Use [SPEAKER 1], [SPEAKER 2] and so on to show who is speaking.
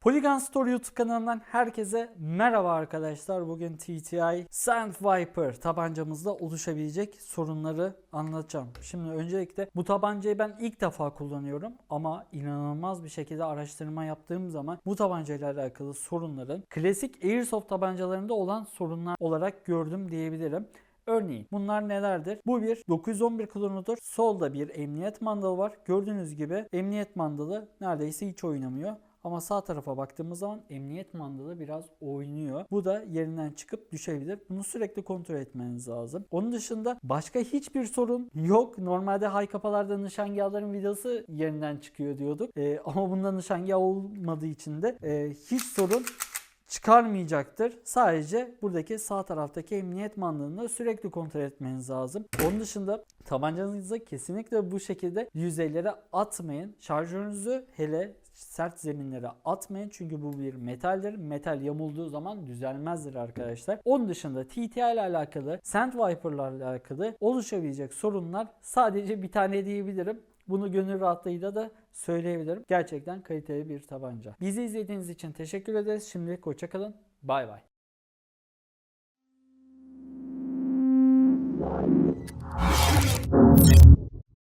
[SPEAKER 1] Polygon Store YouTube kanalından herkese merhaba arkadaşlar. Bugün TTI Sandviper tabancamızda oluşabilecek sorunları anlatacağım. Şimdi öncelikle bu tabancayı ben ilk defa kullanıyorum ama inanılmaz bir şekilde araştırma yaptığım zaman bu tabancayla alakalı sorunların klasik Airsoft tabancalarında olan sorunlar olarak gördüm diyebilirim. Örneğin bunlar nelerdir? Bu bir 911 klonudur. Solda bir emniyet mandalı var. Gördüğünüz gibi emniyet mandalı neredeyse hiç oynamıyor. Ama sağ tarafa baktığımız zaman emniyet mandalı biraz oynuyor. Bu da yerinden çıkıp düşebilir. Bunu sürekli kontrol etmeniz lazım. Onun dışında başka hiçbir sorun yok. Normalde high kapalarda nişangahların vidası yerinden çıkıyor diyorduk. Ee, ama bunda nişangah olmadığı için de e, hiç sorun çıkarmayacaktır. Sadece buradaki sağ taraftaki emniyet mandalını sürekli kontrol etmeniz lazım. Onun dışında tabancanızı kesinlikle bu şekilde yüzeylere atmayın. Şarjörünüzü hele sert zeminlere atmayın çünkü bu bir metaldir. Metal yamulduğu zaman düzelmezdir arkadaşlar. Onun dışında TTI ile alakalı, Sandviper'la alakalı oluşabilecek sorunlar sadece bir tane diyebilirim. Bunu gönül rahatlığıyla da söyleyebilirim. Gerçekten kaliteli bir tabanca. Bizi izlediğiniz için teşekkür ederiz. Şimdilik hoşçakalın. Bay bay.